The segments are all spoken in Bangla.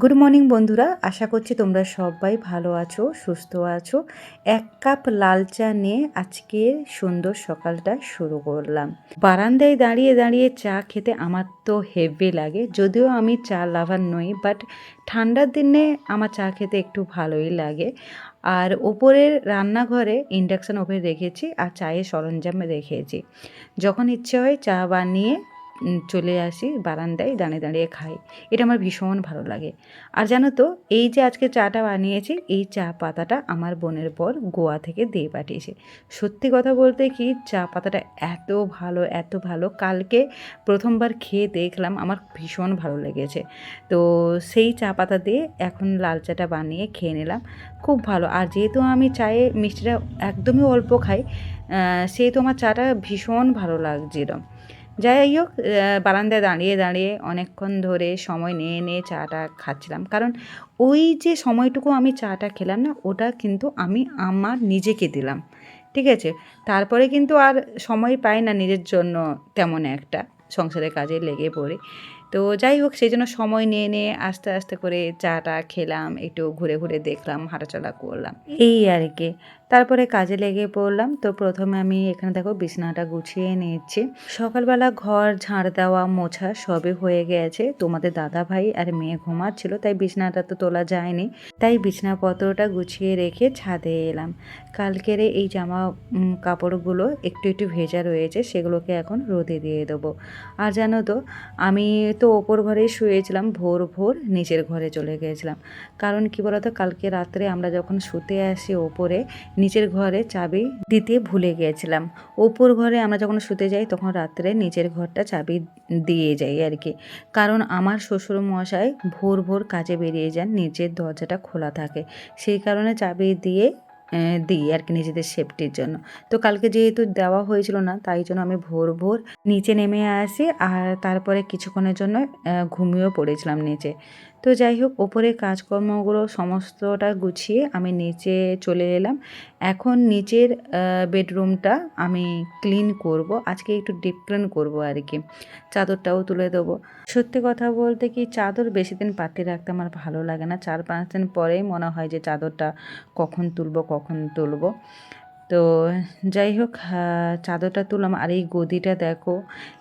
গুড মর্নিং বন্ধুরা। আশা করছি তোমরা সবাই ভালো আছো, সুস্থ আছো। এক কাপ লাল চা নিয়ে আজকে সুন্দর সকালটা শুরু করলাম। বারান্দায় দাঁড়িয়ে দাঁড়িয়ে চা খেতে আমার তো হেভি লাগে। যদিও আমি চা লাভার নই বাট ঠান্ডার দিনে আমার চা খেতে একটু ভালোই লাগে। আর ওপরের রান্নাঘরে ইন্ডাকশান ওভেন রেখেছি আর চায়ের সরঞ্জাম রেখেছি। যখন ইচ্ছে হয় চা বানিয়ে চলে আসি, বারান্দায় দাঁড়িয়ে দাঁড়িয়ে খাই। এটা আমার ভীষণ ভালো লাগে। আর জানো তো, এই যে আজকে চাটা বানিয়েছি, এই চা পাতাটা আমার বোনের পর গোয়া থেকে দিয়ে পাঠিয়েছে। সত্যি কথা বলতে কি, চা পাতাটা এত ভালো এত ভালো। কালকে প্রথমবার খেয়ে দেখলাম, আমার ভীষণ ভালো লেগেছে। তো সেই চা পাতা দিয়ে এখন লাল চাটা বানিয়ে খেয়ে নিলাম। খুব ভালো। আর যেহেতু আমি চায়ে মিষ্টিটা একদমই অল্প খাই সেহেতু আমার চাটা ভীষণ ভালো লাগছিল। যাই হোক বারান্দায় দাঁড়িয়ে দাঁড়িয়ে অনেকক্ষণ ধরে সময় নিয়ে নিয়ে চাটা খাচ্ছিলাম। কারণ ওই যে সময়টুকু আমি চাটা খেলাম না, ওটা কিন্তু আমি আমার নিজেকে দিলাম। ঠিক আছে? তারপরে কিন্তু আর সময় পাই না নিজের জন্য তেমন একটা সংসারের কাজে লেগে পড়ি। তো যাই হোক সেই জন্য সময় নিয়ে নিয়ে আস্তে আস্তে করে চাটা খেলাম, একটু ঘুরে ঘুরে দেখলাম, হাঁটাচলা করলাম। এই আর কি। তারপরে কাজে লেগে পড়লাম। তো প্রথমে আমি এখানে দেখো বিছানাটা গুছিয়ে নিয়েছি। সকালবেলা ঘর ঝাড় দেওয়া, মোছা সবই হয়ে গেছে। তোমাদের দাদা ভাই আর মেয়ে ঘুমাচ্ছিল, তাই বিছানাটা তো তোলা যায়নি। তাই বিছানাপত্রটা গুছিয়ে রেখে ছাদে এলাম। কালকের এই জামা কাপড়গুলো একটু একটু ভেজা রয়েছে, সেগুলোকে এখন রোদে দিয়ে দেবো। আর জানো তো, আমি তো ওপর ঘরেই শুয়েছিলাম, ভোর ভোর নিচের ঘরে চলে গিয়েছিলাম কারণ কি বলতো, কালকে রাত্রে আমরা যখন শুতে আসি ওপরে, নিচের ঘরে চাবি দিতে ভুলে গিয়েছিলাম। ওপর ঘরে আমরা যখন শুতে যাই, তখন রাত্রে নিচের ঘরটা চাবি দিয়ে যাই আর কি। কারণ আমার শ্বশুর মশাই ভোর ভোর কাজে বেরিয়ে যান, নিচের দরজাটা খোলা থাকে। সেই কারণে চাবি দিয়ে দিই আর কি নিজেদের সেফটির জন্য। তো কালকে যেহেতু দেওয়া হয়েছিল না, তাই জন্য আমি ভোর ভোর নিচে নেমে আসি আর তারপরে কিছুক্ষণের জন্য ঘুমিয়েও পড়েছিলাম নিচে। তো যাই হোক, ওপরে কাজকর্মগুলো সমস্তটা গুছিয়ে আমি নিচে চলে এলাম। এখন নিচের বেডরুমটা আমি ক্লিন করব, আজকে একটু ডিপ ক্লিন করব আর কি। চাদরটাও তুলে দেবো। সত্যি কথা বলতে কি, চাদর বেশি দিন পাতে রাখতে আমার ভালো লাগে না। চার পাঁচ দিন পরেই মনে হয় যে চাদরটা কখন তুলবো, কখন তুলবো। তো যাই হোক আহ, চাদরটা তুললাম। আর এই গদিটা দেখো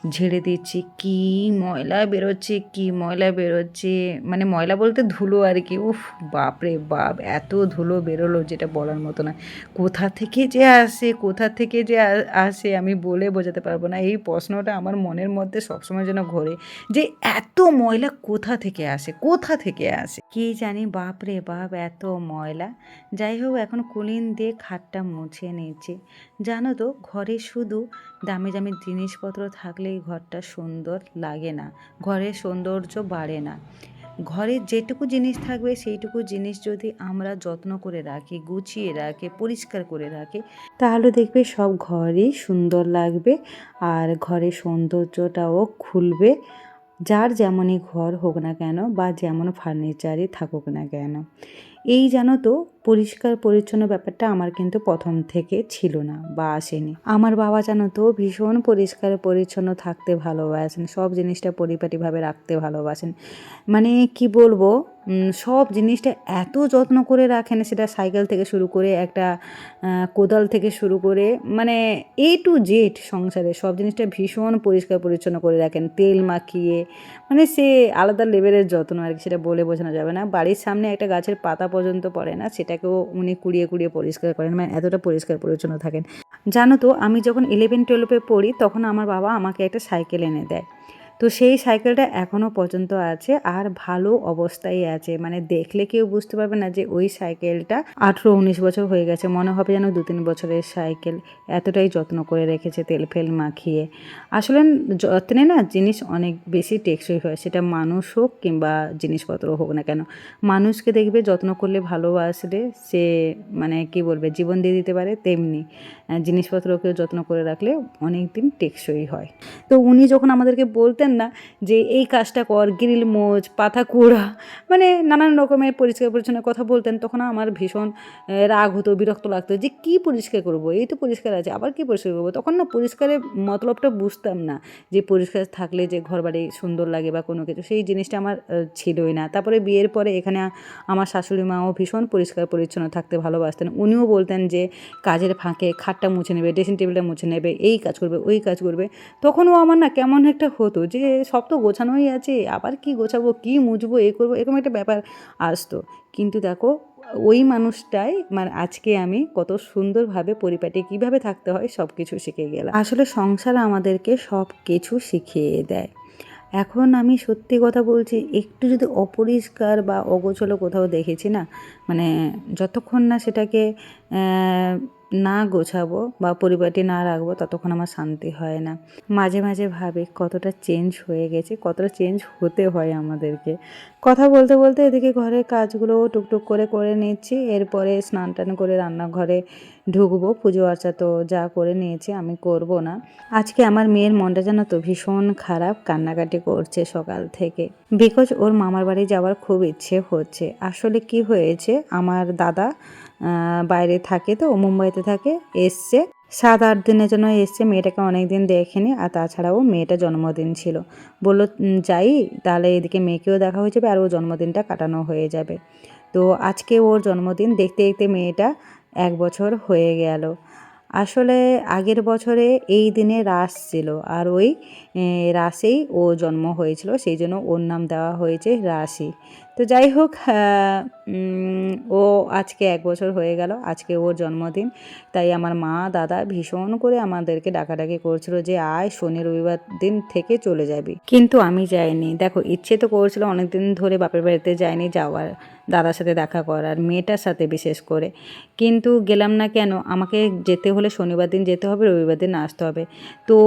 ঝেড়ে দিচ্ছি। কি ময়লা বেরোচ্ছে কি ময়লা বেরোচ্ছে। মানে ময়লা বলতে ধুলো আর কি। উফ বাপরে বাপ এত ধুলো বেরোলো যেটা বলার মতো না। কোথা থেকে যে আসে কোথা থেকে যে আসে আমি বলে বোঝাতে পারব না। এই প্রশ্নটা আমার মনের মধ্যে সবসময় যেন ঘোরে যে এত ময়লা কোথা থেকে আসে কোথা থেকে আসে? কি জানি বাপরে বাপ এত ময়লা। যাই হোক এখন কুলিন দিয়ে খাটটা মুছে নিয়েছি। জানো তো, ঘরে শুধু দামি দামি জিনিসপত্র থাকলেই ঘরটা সুন্দর লাগে না। ঘরের সৌন্দর্য বাড়ে না। ঘরে যেটুকু জিনিস থাকবে, সেইটুকু জিনিস যদি আমরা যত্ন করে রাখি, গুছিয়ে রাখি, পরিষ্কার করে রাখি, তাহলে দেখবে সব ঘরই সুন্দর লাগবে আর ঘরের সৌন্দর্যটাও খুলবে। যার যেমনই ঘর হোক না কেন বা যেমন ফার্নিচারই থাকুক না কেন। এই যেন তো, পরিষ্কার পরিচ্ছন্ন ব্যাপারটা আমার কিন্তু প্রথম থেকে ছিল না বা আসেনি। আমার বাবা যেন তো ভীষণ পরিষ্কার পরিচ্ছন্ন থাকতে ভালোবাসেন, সব জিনিসটা পরিপাটিভাবে রাখতে ভালোবাসেন। মানে কি বলব সব জিনিসটা এত যত্ন করে রাখেন, সেটা সাইকেল থেকে শুরু করে একটা কোদাল থেকে শুরু করে মানে এ টু জেড সংসারে সব জিনিসটা ভীষণ পরিষ্কার পরিচ্ছন্ন করে রাখেন। তেল মাখিয়ে মানে সে আলাদা লেভেলের যত্ন আর কি, সেটা বলে বোঝানো যাবে না। বাড়ির সামনে একটা গাছের পাতা পর্যন্ত পড়ে না, সেটাকেও উনি কুড়িয়ে কুড়িয়ে পরিষ্কার করেন মানে এতটা পরিষ্কার পরিচ্ছন্ন থাকেন। জানো তো, আমি যখন ইলেভেন টুয়েলভে পড়ি, তখন আমার বাবা আমাকে একটা সাইকেল এনে দেয়। তো সেই সাইকেলটা এখনও পর্যন্ত আছে আর ভালো অবস্থায় আছে। মানে দেখলে কেউ বুঝতে পারবে না যে ওই সাইকেলটা আঠেরো উনিশ বছর হয়ে গেছে, মনে হবে যেন দু তিন বছরের সাইকেল এতটাই যত্ন করে রেখেছে তেল ফেল মাখিয়ে। আসলে যত্নে না জিনিস অনেক বেশি টেকসই হয়, সেটা মানুষ হোক কিংবা জিনিসপত্র হোক না কেন। মানুষকে দেখবে যত্ন করলে ভালোবাসলে সে মানে কি বলবে, জীবন দিয়ে দিতে পারে তেমনি। জিনিসপত্রকেও যত্ন করে রাখলে অনেক দিন টেকসই হয়। তো উনি যখন আমাদেরকে বলতেন বলতেন না যে এই কাজটা কর, গ্রিল মোচ, পাতা কুড়া মানে নানান রকমের পরিষ্কার পরিচ্ছন্ন কথা বলতেন। তখন আমার ভীষণ রাগ হতো, বিরক্ত লাগতো যে কি পরিষ্কার করব? এই তো পরিষ্কার আছে, আবার কি পরিষ্কার করব? তখন না পরিষ্কারের মতলবটা বুঝতাম না যে পরিষ্কার থাকলে যে ঘর বাড়ি সুন্দর লাগে বা কোনো কিছু, সেই জিনিসটা আমার ছিলই না। তারপরে বিয়ের পরে এখানে আমার শাশুড়ি মাও ভীষণ পরিষ্কার পরিচ্ছন্ন থাকতে ভালোবাসতেন। উনিও বলতেন যে কাজের ফাঁকে খাটটা মুছে নেবে, ড্রেসিং টেবিলটা মুছে নেবে, এই কাজ করবে, ওই কাজ করবে। তখনও আমার না কেমন একটা হতো যে সব তো গোছানোই আছে, আবার কি গোছাবো, কি মুছবো, এ করব, এরকম একটা ব্যাপার আসতো। কিন্তু দেখো, ওই মানুষটাই মানে আজকে আমি কত সুন্দরভাবে পরিপাটি, কীভাবে থাকতে হয় সব কিছু শিখে গেলাম। আসলে সংসার আমাদেরকে সব কিছু শিখিয়ে দেয়। এখন আমি সত্যি কথা বলছি, একটু যদি অপরিষ্কার বা অগোছলো কোথাও দেখেছি না মানে যতক্ষণ না সেটাকে না গোছাবো বা পরিপাটি না রাখব ততক্ষণ আমার শান্তি হয় না। মাঝে মাঝে ভাবে কতটা চেঞ্জ হয়ে গেছে, কতটা চেঞ্জ হতে হয় আমাদেরকে। কথা বলতে বলতে এদিকে ঘরের কাজগুলো টুকটুক করে করে নিচ্ছি। এরপরে স্নান টান করে রান্নাঘরে ঢুকবো। পুজো আর্চা তো যা করে নিয়েছি, আমি করব না। আজকে আমার মেয়ের মনটা যেন তো ভীষণ খারাপ, কান্নাকাটি করছে সকাল থেকে। বিকজ ওর মামার বাড়ি যাওয়ার খুব ইচ্ছে হচ্ছে। আসলে কি হয়েছে? আমার দাদা বাইরে থাকে তো, মুম্বাইতে থাকে, এসছে। সাত আট দিনের জন্য এসছে, মেয়েটাকে অনেক দিন দেখেনি আর তাছাড়াও মেয়েটা জন্মদিন ছিল। বলল যাই, তাহলে এদিকে মেয়েকেও দেখা হয়ে যাবে আর ও জন্মদিনটা কাটানো হয়ে যাবে। তো আজকে ওর জন্মদিন, দেখতে দেখতে মেয়েটা এক বছর হয়ে গেল। আসলে আগের বছরে এই দিনে রাস ছিল আর ওই রাসেই ও জন্ম হয়েছিল, সেই জন্য ওর নাম দেওয়া হয়েছে রাশি। তো যাই হোক আহ, ও আজকে এক বছর হয়ে গেল আজকে ওর জন্মদিন। তাই আমার মা দাদা ভীষণ করে আমাদেরকে ডাকাডাকি করছিল যে আয় শনি রবিবার দিন থেকে চলে যাবি। কিন্তু আমি যাইনি। দেখো ইচ্ছে তো করছিল অনেকদিন ধরে বাপের বাড়িতে যাইনি যাওয়ার দাদার সাথে দেখা করার মেয়েটার সাথে বিশেষ করে। কিন্তু গেলাম না কেন আমাকে যেতে হলে শনিবার দিন যেতে হবে রবিবার দিন আসতে হবে। তো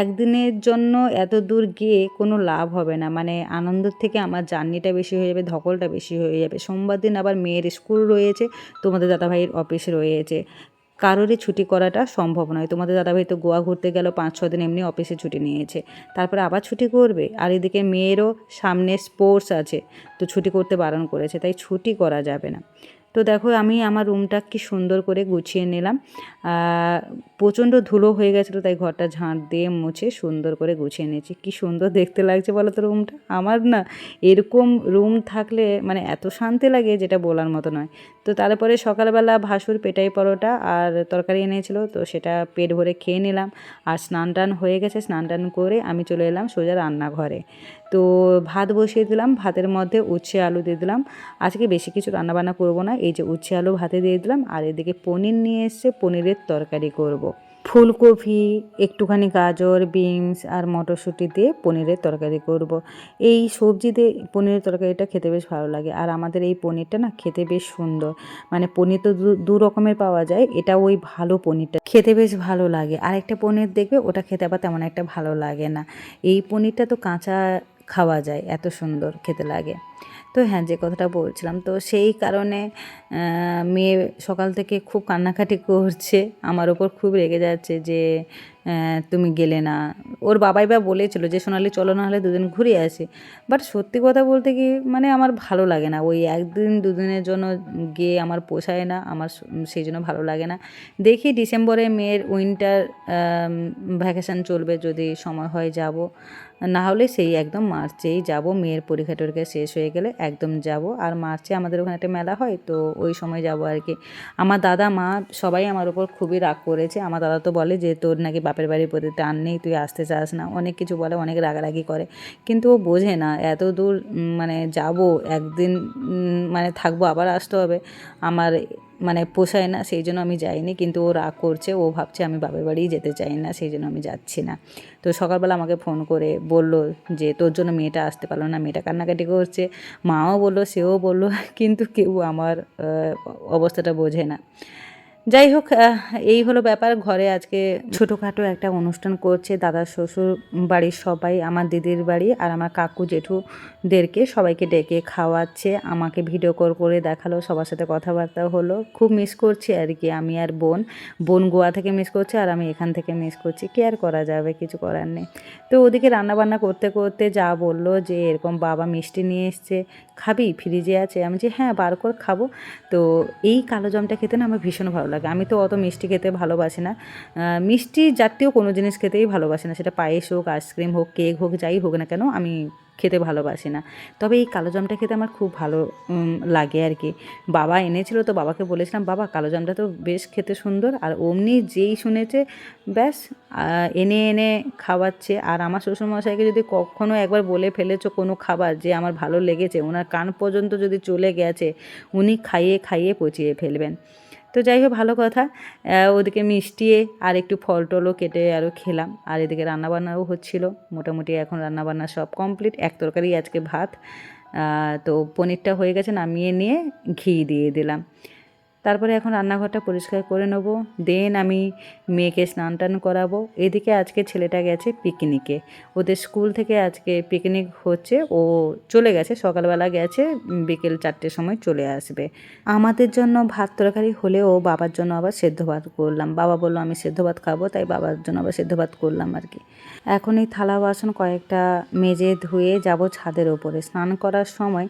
একদিনের জন্য এত দূর গিয়ে কোনো লাভ হবে না। মানে আনন্দের থেকে আমার জার্নিটা বেশি হয়ে যাবে। ধকলটা বেশি হয়ে যাবে। সোমবার দিন আবার মেয়ের স্কুল রয়েছে, তোমাদের দাদাভাইয়ের অফিস রয়েছে। কারোরই ছুটি করাটা সম্ভব নয়। তোমাদের দাদাভাই তো গোয়া ঘুরতে গেল, পাঁচ, ছ দিন এমনি অফিসে ছুটি নিয়েছে। তারপরে আবার ছুটি করবে? আর এদিকে মেয়েরও সামনে স্পোর্টস আছে, তো ছুটি করতে বারণ করেছে, তাই ছুটি করা যাবে না। তো দেখো, আমি আমার রুমটা কি সুন্দর করে গুছিয়ে নিলাম। প্রচণ্ড ধুলো হয়ে গেছিল, তাই ঘরটা ঝাঁট দিয়ে মুছে সুন্দর করে গুছিয়ে নিয়েছি। কি সুন্দর দেখতে লাগছে বলো তো রুমটা? আমার না এরকম রুম থাকলে মানে এত শান্তি লাগে যেটা বলার মতো নয়। তো তারপরে সকালবেলা ভাসুর পেটাই পরোটা আর তরকারি এনেছিল, তো সেটা পেট ভরে খেয়ে নিলাম। আর স্নান টান হয়ে গেছে, স্নান টান করে আমি চলে এলাম সোজা রান্নাঘরে। তো ভাত বসিয়ে দিলাম, ভাতের মধ্যে উচ্ছে আলু দিয়ে দিলাম আজকে বেশি কিছু রান্নাবান্না করব না, এই যে উচ্ছে আলু ভাতে দিয়ে দিলাম, আর এদিকে পনির নিয়ে এসছে, পনিরের তরকারি করব। ফুলকপি, একটুখানি গাজর, বিনস আর মটরশুঁটি দিয়ে পনিরের তরকারি করব। এই সবজি দিয়ে পনিরের তরকারিটা খেতে বেশ ভালো লাগে, আর আমাদের এই পনিরটা না খেতে বেশ সুন্দর মানে পনির তো দু- রকমের পাওয়া যায়, এটা ওই ভালো পনিরটা খেতে বেশ ভালো লাগে আর একটা পনির দেখবে, ওটা খেতে আবার তেমন একটা ভালো লাগে না এই পনিরটা তো কাঁচা খাওয়া যায়, এত সুন্দর খেতে লাগে। তো হ্যাঁ যে কথাটা বলছিলাম, তো সেই কারণে মেয়ে সকাল থেকে খুব কান্নাকাটি করছে। আমার ওপর খুব রেগে যাচ্ছে যে তুমি গেলে না। ওর বাবাই বা বলেছিল যে, সোনালি চলো না হলে দুদিন ঘুরে আসি। বাট সত্যি কথা বলতে কি মানে আমার ভালো লাগে না। ওই একদিন দুদিনের জন্য গিয়ে আমার পোষায় না, আমার সেই জন্য ভালো লাগে না। দেখি ডিসেম্বরে মেয়ের উইন্টার ভ্যাকেশান চলবে যদি সময় হয় যাব। না হলে সেই একদম মার্চেই যাব। মেয়ের পরীক্ষা টরীক্ষা শেষ হয়ে গেলে একদম যাব। আর মার্চে আমাদের ওখানে একটা মেলা হয়, তো ওই সময় যাব আর কি। আমার দাদা, মা সবাই আমার ওপর খুবই রাগ করেছে। আমার দাদা তো বলে যে, তোর নাকি বাপের বাড়ির প্রতি টান নেই, তুই আসতে চাস না। অনেক কিছু বলে, অনেক রাগারাগি করে। কিন্তু ও বোঝে না, এত দূর মানে যাব, একদিন মানে থাকব, আবার আসতে হবে। আমার মানে পোষায় না, সেই জন্য আমি যাইনি। কিন্তু ও রাগ করছে, ও ভাবছে আমি বাপের বাড়িই যেতে চাই না, সেই জন্য আমি যাচ্ছি না। তো সকালবেলা আমাকে ফোন করে বলল যে, তোর জন্য মেয়েটা আসতে পারল না। মেয়েটা কান্নাকাটি করছে। মাও বলল, সেও বলল, কিন্তু কেউ আমার অবস্থাটা বোঝে না। যাই হোক এই হলো ব্যাপার। ঘরে আজকে ছোটোখাটো একটা অনুষ্ঠান করছে দাদা, শ্বশুর বাড়ির সবাই, আমার দিদির বাড়ি আর আমার কাকু জেঠুদেরকে। সবাইকে ডেকে খাওয়াচ্ছে, আমাকে ভিডিও কল করে দেখাল, সবার সাথে কথাবার্তা হলো। খুব মিস করছি আর কি, আমি আর বোন। বোন গোয়া থেকে মিস করছে আর আমি এখান থেকে মিস করছি। কি আর করা যাবে, কিছু করার নেই। তো ওদিকে রান্নাবান্না করতে করতে যা বলল যে, এরকম বাবা মিষ্টি নিয়ে এসছে, খাবি? ফ্রিজে আছে? আমি যে হ্যাঁ বার করে খাব। তো এই কালো জামটা খেতে না আমার ভীষণ ভালো লাগে। আমি তো অত মিষ্টি খেতে ভালোবাসি না। মিষ্টি জাতীয় কোনো জিনিস খেতেই ভালোবাসি না। সেটা পায়েস হোক, আইসক্রিম হোক, কেক হোক, যাই হোক না কেন, আমি খেতে ভালোবাসি না। তবে এই কালো জামটা খেতে আমার খুব ভালো লাগে আর কি। বাবা এনেছিল তো বাবাকে বলেছিলাম, বাবা, কালো জামটা তো বেশ খেতে সুন্দর। আর অমনি যেই শুনেছে, ব্যাস এনে এনে খাওয়াচ্ছে। আর আমার শ্বশুরমশাইকে যদি কখনো একবার বলে ফেলেছো কোনো খাবার যে আমার ভালো লেগেছে, ওনার কান পর্যন্ত যদি চলে গেছে, উনি খাইয়ে খাইয়ে পচিয়ে ফেলবেন। তো যাই হোক, ভালো কথা। ওদিকে মিষ্টিয়ে আর একটু ফল টলও কেটে আরও খেলাম। আর এদিকে রান্নাবান্নাও হচ্ছিল। মোটামুটি এখন রান্নাবান্না সব কমপ্লিট। এক তরকারি, আজকে ভাত। তো পনিরটা হয়ে গেছে, নামিয়ে নিয়ে ঘি দিয়ে দিলাম। তারপরে এখন রান্নাঘরটা পরিষ্কার করে নেব। দেন আমি মেয়েকে স্নান টান করাবো। এদিকে আজকে ছেলেটা গেছে পিকনিকে। ওদের স্কুল থেকে আজকে পিকনিক হচ্ছে। ও চলে গেছে, সকালবেলা গেছে বিকেল চারটের সময় চলে আসবে। আমাদের জন্য ভাত তরকারি হলেও বাবার জন্য আবার সেদ্ধ ভাত করলাম। বাবা বলল, আমি সেদ্ধ ভাত খাব। তাই বাবার জন্য আবার সেদ্ধ ভাত করলাম আর কি। এখন এই থালা বাসন কয়েকটা মেজে ধুয়ে যাব ছাদের ওপরে। স্নান করার সময়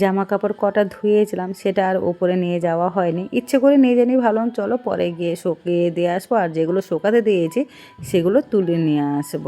জামা কাপড় কটা ধুয়েছিলাম, সেটা আর ওপরে নিয়ে যাওয়া হয়নি। ইচ্ছে করে নিয়ে জানি ভাবলাম চলো পরে গিয়ে শুকিয়ে দিয়ে আসব, আর যেগুলো শোকাতে দিয়েছি, সেগুলো তুলে নিয়ে আসব।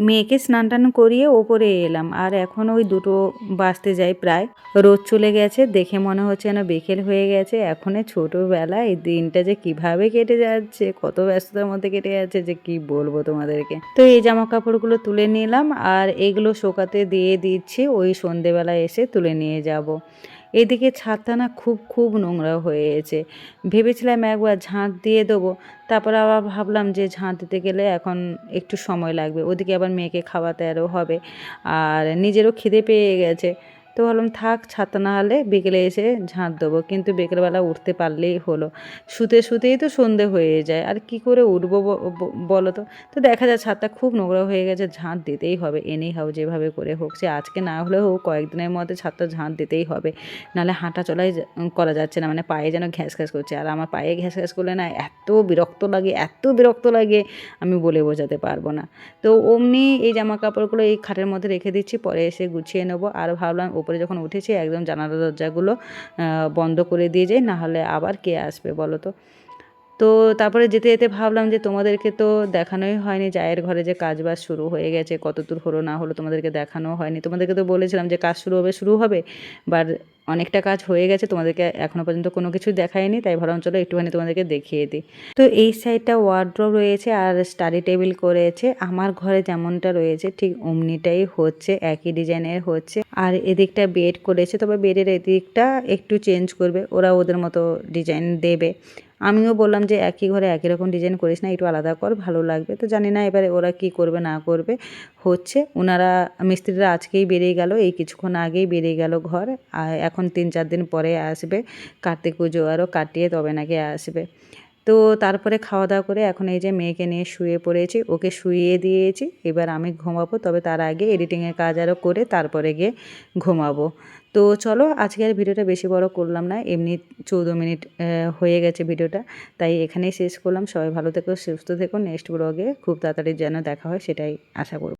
মেয়েকে স্নান টান করিয়ে ওপরে এলাম। আর এখন ওই দুটো বাঁচতে যায় প্রায়। রোদ চলে গেছে, দেখে মনে হচ্ছে যেন বিকেল হয়ে গেছে। এখন ছোটোবেলায় এই দিনটা যে কীভাবে কেটে যাচ্ছে, কত ব্যস্ততার মধ্যে কেটে যাচ্ছে, যে কি বলব তোমাদেরকে। তো এই জামা কাপড়গুলো তুলে নিলাম, আর এগুলো শোকাতে দিয়ে দিচ্ছি, ওই সন্ধেবেলা এসে তুলে নিয়ে যাব। এদিকে ছাদটা না খুব খুব নোংরা হয়েছে ভেবেছিলাম একবার ঝাঁট দিয়ে দেবো, তারপর আবার ভাবলাম যে ঝাঁট দিতে গেলে এখন একটু সময় লাগবে। ওদিকে আবার মেয়েকে খাওয়াতে আরও হবে। আর নিজেরও খিদে পেয়ে গেছে। তো ভাবলাম থাক, ছাতা না হলে বিকেলে এসে ঝাঁট দেবো। কিন্তু বিকেলবেলা উঠতে পারলেই হলো। শুতে শুতেই তো সন্ধে হয়ে যায়। আর কি করে উঠবো বলো তো? তো দেখা যায় ছাদটা খুব নোংরা হয়ে গেছে, ঝাঁট দিতেই হবে। এনেই হোক যেভাবে করে হোক, সে আজকে না হলেও কয়েকদিনের মধ্যে ছাদটা ঝাঁট দিতেই হবে। নাহলে হাঁটা চলাই করা যাচ্ছে না। মানে পায়ে যেন ঘ্যাস ঘ্যাস করছে। আর আমার পায়ে ঘ্যাস ঘ্যাস করলে না এত বিরক্ত লাগে, এত বিরক্ত লাগে, আমি বলে বোঝাতে পারব না। তো অমনি এই জামা কাপড়গুলো এই খাটের মধ্যে রেখে দিচ্ছি, পরে এসে গুছিয়ে নেব। আর ভাবলাম উপরে যখন উঠেছি একদম জানালা দরজাগুলো বন্ধ করে দিয়ে যাই নাহলে আবার কে আসবে বলো তো? তো তারপরে যেতে যেতে ভাবলাম যে তোমাদেরকে তো দেখানোই হয়নি, জায়ের ঘরে যে কাজ বাজ শুরু হয়ে গেছে, কত দূর হলো না হলো তোমাদেরকে দেখানো হয়নি। তোমাদেরকে তো বলেছিলাম যে কাজ শুরু হবে শুরু হবে বাট অনেকটা কাজ হয়ে গেছে, তোমাদেরকে এখনও পর্যন্ত কোনো কিছু দেখায়নি, তাই ভাবলাম চলো একটুখানি তোমাদেরকে দেখিয়ে দিই। তো এই সাইডটা ওয়ার্ড্রোব রয়েছে আর স্টাডি টেবিল করেছে, আমার ঘরে যেমনটা রয়েছে ঠিক অমনিটাই হচ্ছে, একই ডিজাইনের হচ্ছে। আর এদিকটা বেড করেছে, তবে বেডের এদিকটা একটু চেঞ্জ করবে, ওরা ওদের মতো ডিজাইন দেবে। আমিও বললাম যে একই ঘরে একই রকম ডিজাইন করিস না, একটু আলাদা কর, ভালো লাগবে। তো জানি না এবারে ওরা কি করবে, না করবে, হচ্ছে। ওনারা মিস্ত্রিরা আজকেই বেরিয়ে গেল, এই কিছুক্ষণ আগেই বেরিয়ে গেল ঘর, আর এখন তিন চার দিন পরে আসবে। কার্তিক পুজো আরও কাটিয়ে তবে নাকি আসবে। তো তারপরে খাওয়া দাওয়া করে এখন এই যে মেয়েকে নিয়ে শুয়ে পড়েছি, ওকে শুইয়ে দিয়েছি। এবার আমি ঘুমাবো, তবে তার আগে এডিটিংয়ের কাজ আরও করে তারপরে গিয়ে ঘুমাবো। তো চলো আজকের ভিডিওটা বেশি বড় করলাম না, এমনি চৌদ্দ মিনিট হয়ে গেছে ভিডিওটা। তাই এখানেই শেষ করলাম। সবাই ভালো থেকো, সুস্থ থেকো। নেক্সট ব্লগে খুব তাড়াতাড়ি যেন দেখা হয়, সেটাই আশা করব।